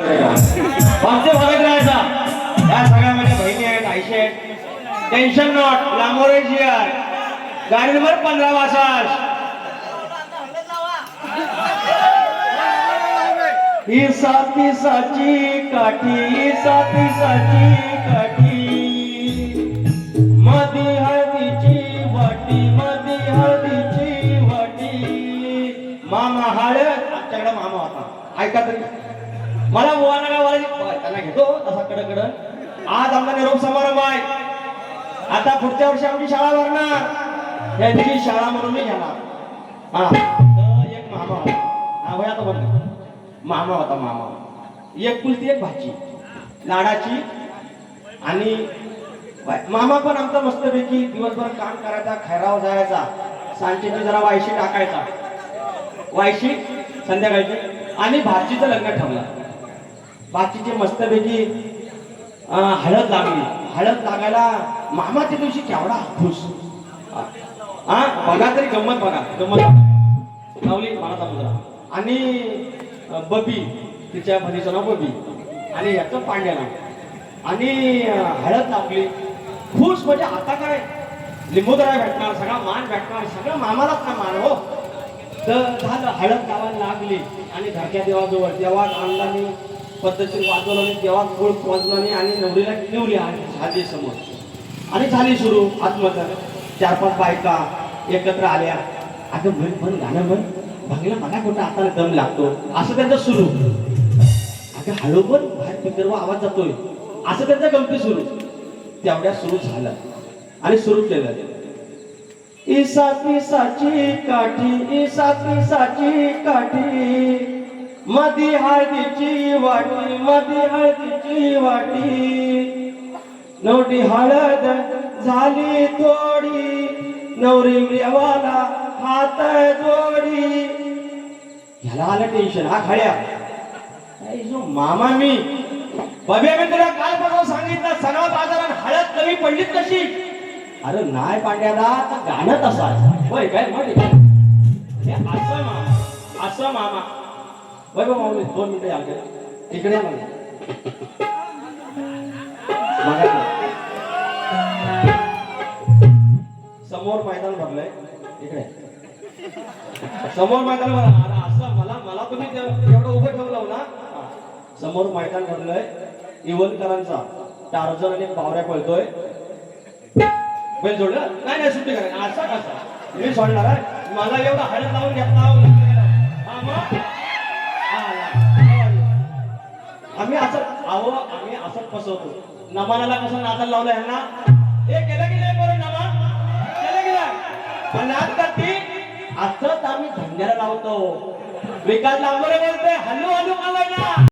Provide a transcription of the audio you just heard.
आमचे भागात राहायचा. या सगळ्या माझ्या बहिणी आहेत आईशी आहेत. टेन्शन नॉट लांबोरेजी गाडी नंबर पंधरा वासास. ही साती साची काठी ही साती साची काठी. मधी हळदीची वाटी मधी हळदीची वाटी. मामा हळद आमच्याकडे मामा होता. ऐका तरी मला बुवाना काय बोलायची त्यांना घेतो तसा कडकड आज आमचा निरोप समारंभ आहे आता पुढच्या वर्षी आमची शाळा भरणार यांची शाळा म्हणून मी घेणार हा एक मामा होता हा. वय आता मामा होता मामा एक कुलती एक भाजी लाडाची आणि मामा पण आमचा मस्तपैकी दिवसभर काम करायचा खैराव जायचा सांजेची जरा वायशी टाकायचा वायशी संध्याकाळची आणि भाजीचं लग्न ठेवलं बाकीचे मस्तपैकी हळद लागली. हळद लागायला मामाच्या दिवशी केवढा खुश. हा बघा तरी गंमत बघा गंमत लावली मनाचा मुद्रा. आणि बबी तिच्या बहिणीचं नाव बबी. आणि याचं पांड्या नाव आणि हळद लागली. खुश म्हणजे आता काय? लिंबोदरा भेटणार सगळा मान भेटणार सगळं मामालाच ना मान हो. तर झालं हळद लावायला लागली. आणि धरक्या देवाजवळ देवात आणलानी पद्धतीने वाजवलं आणि देवात फूळ पोचलं आणि नवरीला ठेवली झाली समोर आणि झाली सुरू. आत्महत्या चार पाच बायका एकत्र आल्या. आता म्हण म्हण गाणं म्हण. भांगला मला कुठं आता दम लागतो? असं त्यांचं सुरू. आता हळू पण बाहेर पिकरवा आवाज जातोय. असं त्यांचं गमती सुरू. तेवढ्या सुरू झालं. आणि सुरू केलं. ईसा पिसाची काठी ईसा पिसाची काठी. मधी हळदीची वाटी मधी हळदीची वाटी. नवटी हळद झाली थोडी नवरी देवाला हात जोडी. ह्याला आलं टेन्शन हा खड्या. मामा मी. बबे मी तुला काल परवा सांगितलं सगळा बाजारात हळद कमी पडलीत कशी? अरे नाही पांड्याला तर गाणं तसा होय काय म्हणजे असं मामा असं मामा. वैभव माऊली दोन मिनिटं या इकडे. या मला समोर मैदान भरलंय. इकडे. समोर मैदान भरलं असं मला मला तुम्ही एवढं उभं ठेवलं ना. समोर मैदान भरलंय. इवलकरांचा. टार्झन आणि पावऱ्या पळतोय. बैल जोडलं? नाही नाही सुट्टी करा असं कसं? मी सोडणार आहे. मला एवढा हळद लावून घेतला आम्ही असं अहो आम्ही असं फसवतो. नमानाला कसं नाचायला लावलं यांना? हे केलं की नाही बरं नमान केलं गेलं. पण आज ती असंच आम्ही धंद्याला लावतो. विकास लावलं बोलते हल्लू हल्लू खावायला